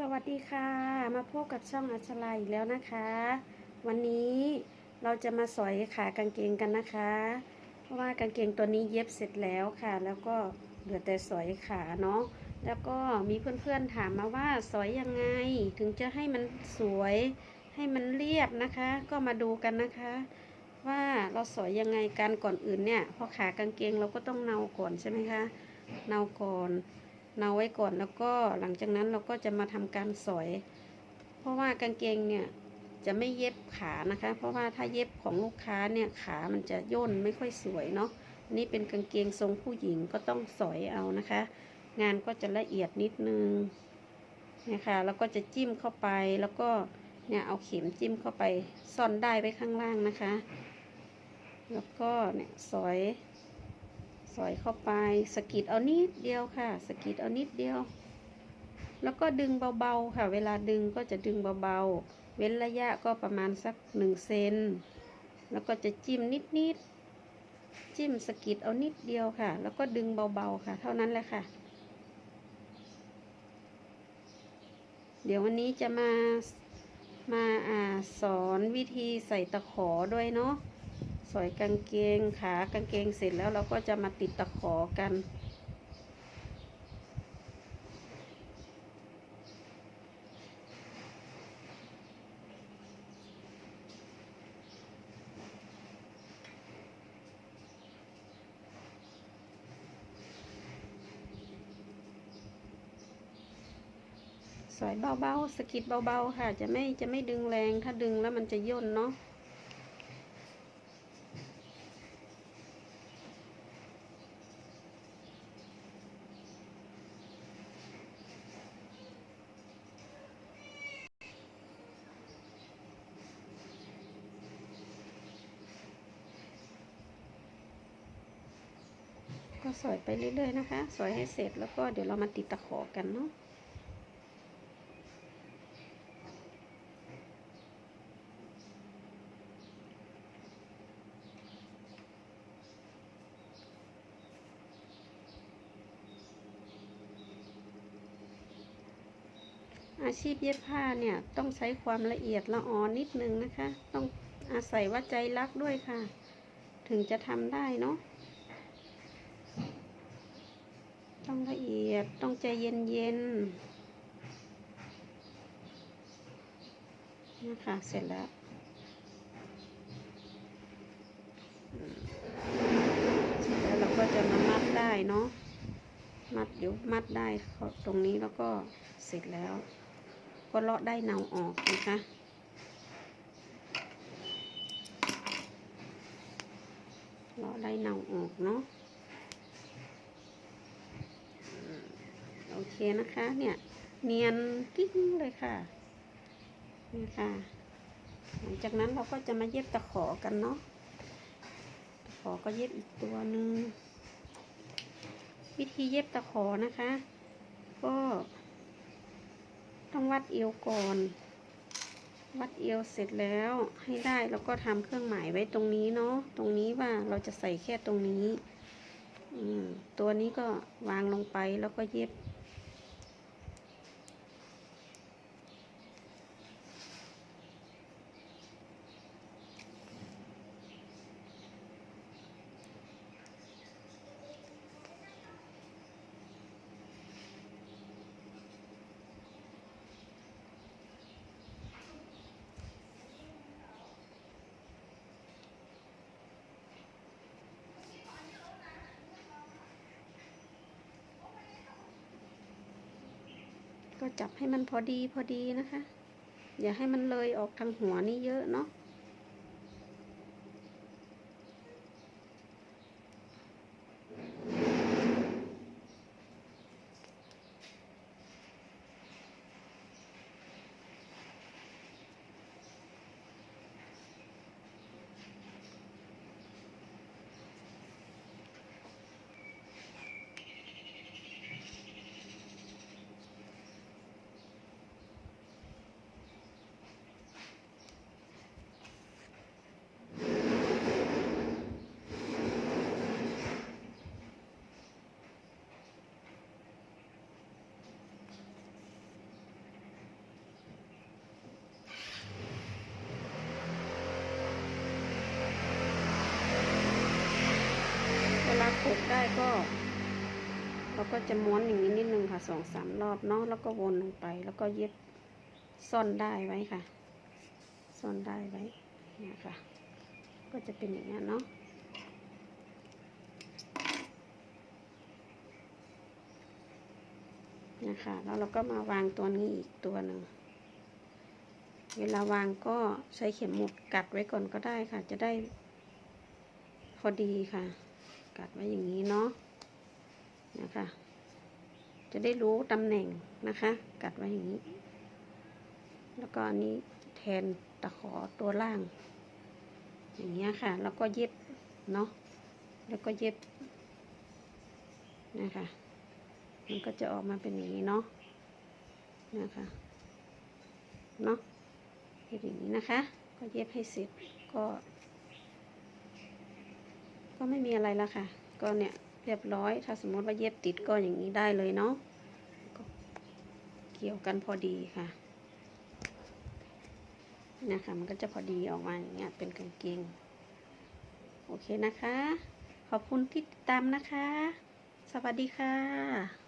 สวัสดีค่ะ มาพบกับช่องอัชราอีกแล้วนะคะ วันนี้เราจะมาสอยขากางเกงกันนะคะ เพราะว่ากางเกงตัวนี้เย็บเสร็จแล้วค่ะ แล้วก็เหลือแต่สอยขาเนาะแล้วก็มีเพื่อนๆถามมาว่าสอยยังไง ถึงจะให้มันสวยให้มันเรียบนะคะ ก็มาดูกันนะคะ ว่าเราสอยยังไงกันก่อนอื่นเนี่ยพอขากางเกงเราก็ต้องเนาก่อนใช่ไหมคะเนาก่อน เนาไว้ก่อนแล้วก็หลังจากนั้นเราก็จะมาทำการสอย เพราะว่ากางเกงเนี่ยจะไม่เย็บขานะคะ เพราะว่าถ้าเย็บของลูกค้าเนี่ยขามันจะย่นไม่ค่อยสวยเนาะนี่เป็นกางเกงทรงผู้หญิงก็ต้องสอยเอานะคะ งานก็จะละเอียดนิดนึงนี่ยค่ะแล้วก็จะจิ้มเข้าไปแล้วก็เนี่ยเอาเข็มจิ้มเข้าไปซ่อนได้ไว้ข้างล่างนะคะ แล้วก็เนี่ยสอย สอยเข้าไปสกิดเอานิดเดียวค่ะ สกิดเอานิดเดียว แล้วก็ดึงเบาๆค่ะ เวลาดึงก็จะดึงเบาๆ เว้นระยะก็ประมาณสักหนึ่งเซนแล้วก็จะจิ้มนิดๆ จิ้มสกิดเอานิดเดียวค่ะ แล้วก็ดึงเบาๆค่ะ เท่านั้นแหละค่ะ เดี๋ยววันนี้จะมามาอ่าสอนวิธีใส่ตะขอด้วยเนาะ สอยกางเกงขากางเกงเสร็จแล้วเราก็จะมาติดตะขอกัน สอยเบาๆสกิดเบาๆค่ะ จะไม่จะไม่ดึงแรงถ้าดึงแล้วมันจะย่นเนาะ ก็สอยไปเรื่อยๆนะคะ สอยให้เสร็จแล้วก็เดี๋ยวเรามาติดตะขอกันเนาะอาชีพเย็บผ้าเนี่ยต้องใช้ความละเอียดละออนิดนึงนะคะ ต้องอาศัยว่าใจรักด้วยค่ะ ถึงจะทำได้เนาะ ต้องละเอียดต้องใจเย็นๆนะคะเสร็จแล้ว เสร็จแล้วเราก็จะมามัดได้เนาะ มัดเดี๋ยวมัดได้ตรงนี้แล้วก็เสร็จแล้ว ก็เลาะได้เนาออกนะคะเลาะได้เนาออกเนาะ โอเคนะคะ เนี่ย เนียนกิ้งเลยค่ะนี่ค่ะ หลังจากนั้นเราก็จะมาเย็บตะขอกันเนาะตะขอก็เย็บอีกตัวหนึ่งวิธีเย็บตะขอนะคะ ก็ต้องวัดเอวก่อนวัดเอวเสร็จแล้วให้ได้แล้วก็ทำเครื่องหมายไว้ตรงนี้เนาะตรงนี้ว่าเราจะใส่แค่ตรงนี้ตัวนี้ก็วางลงไปแล้วก็เย็บ ก็จับให้มันพอดีพอดีนะคะ อย่าให้มันเลยออกทางหัวนี่เยอะเนาะ ได้ก็เราก็จะม้วนอย่างนี้นิดนึงค่ะสองสามรอบเนาะแล้วก็วนลงไป แล้วก็เย็บซ่อนได้ไว้ค่ะ ซ่อนได้ไว้เนี่ยค่ะ ก็จะเป็นอย่างนี้เนาะนะคะแล้วเราก็มาวางตัวนี้อีกตัวหนึ่งเวลาวางก็ใช้เข็มหมุดกัดไว้ก่อนก็ได้ค่ะ จะได้พอดีค่ะ กัดไว้อย่างนี้เนาะนะคะ จะได้รู้ตำแหน่งนะคะ กัดไว้อย่างนี้ แล้วก็อันนี้แทนตะขอตัวล่าง อย่างเงี้ยค่ะ แล้วก็เย็บเนาะแล้วก็เย็บนะคะ มันก็จะออกมาเป็นอย่างนี้เนาะนะคะเนาะเย็บอย่างนี้นะคะ ก็เย็บให้เสร็จก็ ก็ไม่มีอะไรแล้วค่ะ ก็เนี่ยเรียบร้อย ถ้าสมมติว่าเย็บติดก็อย่างนี้ได้เลยเนาะก็เกี่ยวกันพอดีค่ะนะคะมันก็จะพอดีออกมาอย่างเงี้ยเป็นกางเกงโอเคนะคะ ขอบคุณที่ติดตามนะคะ สวัสดีค่ะ